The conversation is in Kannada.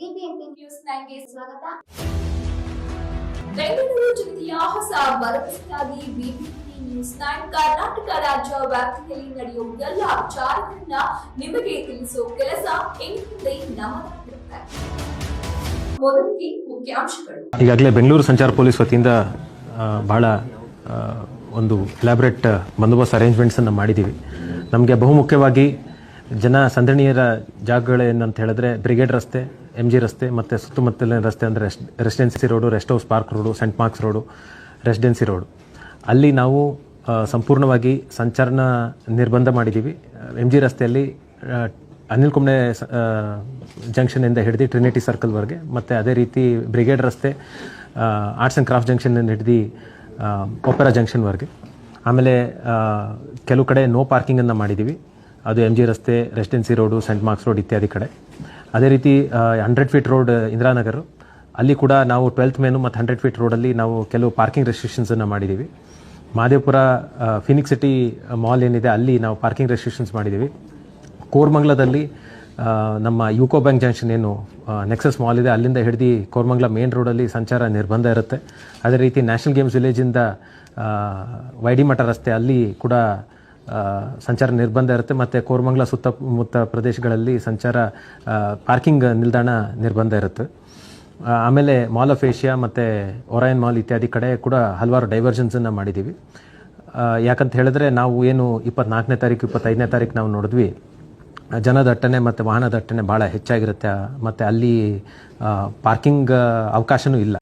ಬಿಬಿಎಂಪಿ ನ್ಯೂಸ್ ನೈನ್ಗೆ ಸ್ವಾಗತ. ಬೆಂಗಳೂರು ಜಿಲ್ಲೆಯ ಹೊಸ ಭರವಸೆಯಾಗಿ ಬಿಬಿಎಂಪಿ ನ್ಯೂಸ್ ನೈನ್ ಕರ್ನಾಟಕ ರಾಜ್ಯ ವ್ಯಾಪ್ತಿಯಲ್ಲಿ ನಡೆಯುವ ಎಲ್ಲ ವಿಚಾರಗಳನ್ನ ನಿಮಗೆ ತಿಳಿಸುವ ಕೆಲಸ ನಮ್ಮದಾಗಿರುತ್ತೆ ಮೊದಲಿಗೆ ಮುಖ್ಯಾಂಶಗಳು. ಈಗಾಗಲೇ ಬೆಂಗಳೂರು ಸಂಚಾರ ಪೊಲೀಸ್ ವತಿಯಿಂದ ಬಹಳ ಒಂದು ಎಲಾಬ್ರೇಟ್ ಬಂದೋಬಸ್ತ್ ಅರೇಂಜ್ಮೆಂಟ್ಸನ್ನು ಮಾಡಿದ್ದೀವಿ. ನಮಗೆ ಬಹುಮುಖ್ಯವಾಗಿ ಜನ ಸಂದಣಿಯರ ಜಾಗಗಳೇನಂತ ಹೇಳಿದ್ರೆ ಬ್ರಿಗೇಡ್ ರಸ್ತೆ ಎಂ ಜಿ ರಸ್ತೆ ಮತ್ತು ಸುತ್ತಮುತ್ತಲಿನ ರಸ್ತೆ ಅಂದರೆ Residency Road Rest House Park Road St Mark's Road Residency Road ಅಲ್ಲಿ ನಾವು ಸಂಪೂರ್ಣವಾಗಿ ಸಂಚಾರನ ನಿರ್ಬಂಧ ಮಾಡಿದ್ದೀವಿ ಎಂ ಜಿ ರಸ್ತೆಯಲ್ಲಿ ಅನಿಲ್ ಕುಂಬ್ಳೆ ಜಂಕ್ಷನಿಂದ ಹಿಡಿದು ಟ್ರಿನಿಟಿ ಸರ್ಕಲ್ವರೆಗೆ ಮತ್ತು ಅದೇ ರೀತಿ ಬ್ರಿಗೇಡ್ ರಸ್ತೆ ಆರ್ಟ್ಸ್ ಆ್ಯಂಡ್ ಕ್ರಾಫ್ಟ್ ಜಂಕ್ಷನಿಂದ ಹಿಡಿದು ಒಪೆರಾ ಜಂಕ್ಷನ್ವರೆಗೆ ಆಮೇಲೆ ಕೆಲವು ಕಡೆ ನೋ ಪಾರ್ಕಿಂಗನ್ನು ಮಾಡಿದ್ದೀವಿ ಅದು ಎಂ ಜಿ ರಸ್ತೆ Residency Road St Mark's Road ಇತ್ಯಾದಿ ಕಡೆ. ಅದೇ ರೀತಿ ಹಂಡ್ರೆಡ್ ಫೀಟ್ ರೋಡ್ ಇಂದಿರಾನಗರ್ ಅಲ್ಲಿ ಕೂಡ ನಾವು ಟ್ವೆಲ್ತ್ ಮೇನು ಮತ್ತು ಹಂಡ್ರೆಡ್ ಫೀಟ್ ರೋಡಲ್ಲಿ ನಾವು ಕೆಲವು ಪಾರ್ಕಿಂಗ್ ರೆಸ್ಟ್ರಿಕ್ಷನ್ಸನ್ನು ಮಾಡಿದ್ದೀವಿ ಮಾದೇಪುರ ಫಿನಿಕ್ಸ್ ಸಿಟಿ ಮಾಲ್ ಏನಿದೆ, ಅಲ್ಲಿ ನಾವು ಪಾರ್ಕಿಂಗ್ ರೆಸ್ಟ್ರಿಕ್ಷನ್ಸ್ ಮಾಡಿದ್ದೀವಿ ಕೋರ್ಮಂಗ್ಲದಲ್ಲಿ ನಮ್ಮ ಯುಕೋ ಬ್ಯಾಂಕ್ ಜಂಕ್ಷನ್ ಏನು ನೆಕ್ಸಸ್ ಮಾಲ್ ಇದೆ, ಅಲ್ಲಿಂದ ಹಿಡಿದು ಕೋರ್ಮಂಗ್ಲ ಮೇನ್ ರೋಡಲ್ಲಿ ಸಂಚಾರ ನಿರ್ಬಂಧ ಇರುತ್ತೆ. ಅದೇ ರೀತಿ ನ್ಯಾಷನಲ್ ಗೇಮ್ಸ್ ವಿಲೇಜಿಂದ ವೈಡಿಮಠ ರಸ್ತೆ, ಅಲ್ಲಿ ಕೂಡ ಸಂಚಾರ ನಿರ್ಬಂಧ ಇರುತ್ತೆ. ಮತ್ತು ಕೋರ್ಮಂಗ್ಲ ಸುತ್ತಮುತ್ತ ಪ್ರದೇಶಗಳಲ್ಲಿ ಸಂಚಾರ ಪಾರ್ಕಿಂಗ್ ನಿಲ್ದಾಣ ನಿರ್ಬಂಧ ಇರುತ್ತೆ. ಆಮೇಲೆ ಮಾಲ್ ಆಫ್ ಏಷ್ಯಾ ಮತ್ತು ಒರಾಯನ್ ಮಾಲ್ ಇತ್ಯಾದಿ ಕಡೆ ಕೂಡ ಹಲವಾರು ಡೈವರ್ಜನ್ಸನ್ನು ಮಾಡಿದ್ದೀವಿ ಯಾಕಂತ ಹೇಳಿದ್ರೆ ನಾವು ಏನು ಇಪ್ಪತ್ನಾಲ್ಕನೇ ತಾರೀಕು, ಇಪ್ಪತ್ತೈದನೇ ತಾರೀಕು ನಾವು ನೋಡಿದ್ವಿ, ಜನದಟ್ಟಣೆ ಮತ್ತು ವಾಹನ ದಟ್ಟಣೆ ಭಾಳ ಹೆಚ್ಚಾಗಿರುತ್ತೆ. ಮತ್ತು ಅಲ್ಲಿ ಪಾರ್ಕಿಂಗ್ ಅವಕಾಶವೂ ಇಲ್ಲ.